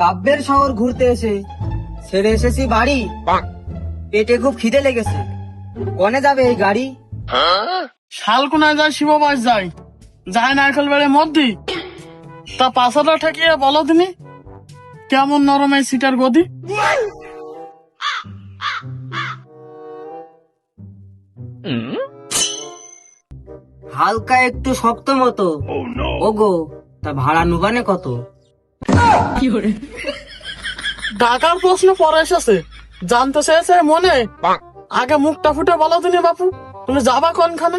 কাব্যের শহর ঘুরতে এসে ছেড়ে এসেছি বাড়ি। পেটে খুব খিদে লেগেছে। কনে যাবে এই গাড়ি? শালকোনায় যায় শিববাস যায়। যায় নারকেল বেড়ে মধ্যে। তা পাশাটা ঠেকিয়ে বলো তিনি কেমন নরম এই সিটার গদি? হালকা একটু শক্ত মতো। ওগো তা ভাড়া নুবানে কত? ঢাকার প্রশ্ন পরে এসেছে। জানতে চেয়েছে মনে? আগে মুখটা ফুটে বলো তিনি বাপু। তুমি যাবা কোনখানে?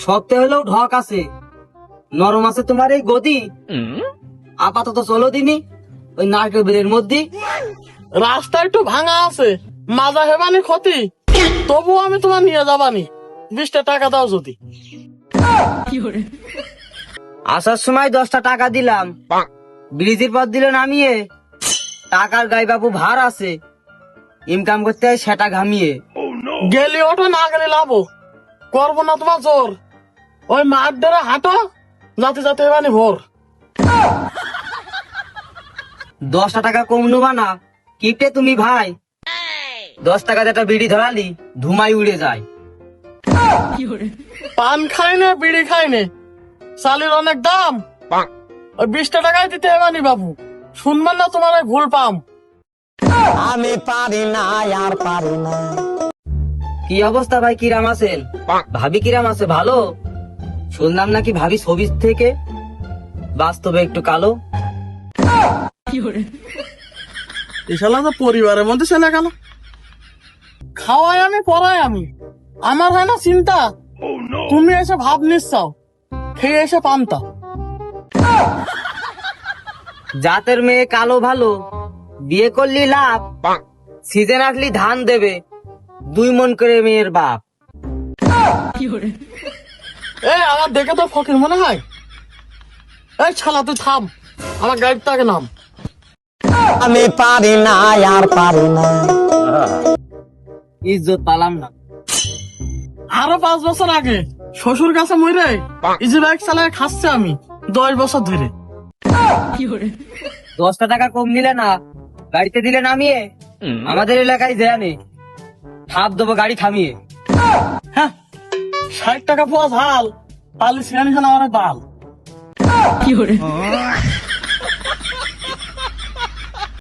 শক্ত হলেও ঢক আছে। নরম আছে তোমার এই গদি। আপাতত চলো দিনি ওই নারকেল বেলের মধ্যে। রাস্তা একটু ভাঙা আছে। মাজা হেবানি ক্ষতি। তবু আমি তোমার নিয়ে যাবানি। বিশটা টাকা দাও যদি। আসার সময় দশটা টাকা দিলাম। ব্রিজের পথ দিল নামিয়ে টাকার গাই বাবু ভার আছে। ইনকাম করতে হয় সেটা ঘামিয়ে। গেলে ওটা না গেলে লাভ করব না তোমার জোর। ওই মাঠ ধরে হাঁটো যাতে যাতে হেবানি ভোর। দশটা টাকা কম নেবা না। কিপটে তুমি ভাই। দশ টাকা একটা বিড়ি ধরালি ধুমাই উড়ে যায়। পান খাই নে বিড়ি খাই নে চালের অনেক দাম। ওই বিশটা টাকায় দিতে হেবানি বাবু। শুনবেন না তোমার ওই ভুল পাম। আমি পারি না আর পারি না। কি অবস্থা ভাই কিরাম আছেন? ভাবি কিরাম আছে ভালো? শুনলাম নাকি ভাবি ছবি থেকে? বাস্তবে একটু কালো? এই শালা তো পরিবারের মধ্যে চলে গেল খাওয়াই আমি পড়াই আমি আমার হয় না চিন্তা। তুমি এসে ভাব নিচ্ছাও। খেয়ে এসে পান্তা। জাতের মেয়ে কালো ভালো বিয়ে করলি লাভ সিজন আসলি ধান দেবে দুই মন করে মেয়ের বাপ। এ আমার দেখে তো ফকির মনে হয়। এই শালা তুই থাম। আমার গাড়ির তাকে নাম। আমি পারি না আর পারি না। ইজ্জত পালাম না। আরও পাঁচ বছর আগে শ্বশুর কাছে মরে ইজি বাইক চালায় খাচ্ছে আমি। দশ বছর ধরে। দশটা টাকা কম নিলে না গাড়িতে দিলে নামিয়ে আমাদের এলাকায় দেয়া নেই। হাত দেবো গাড়ি থামিয়ে। হ্যাঁ ষাট টাকা পোয়া ঝাল পালি আমার ভালো কি বাল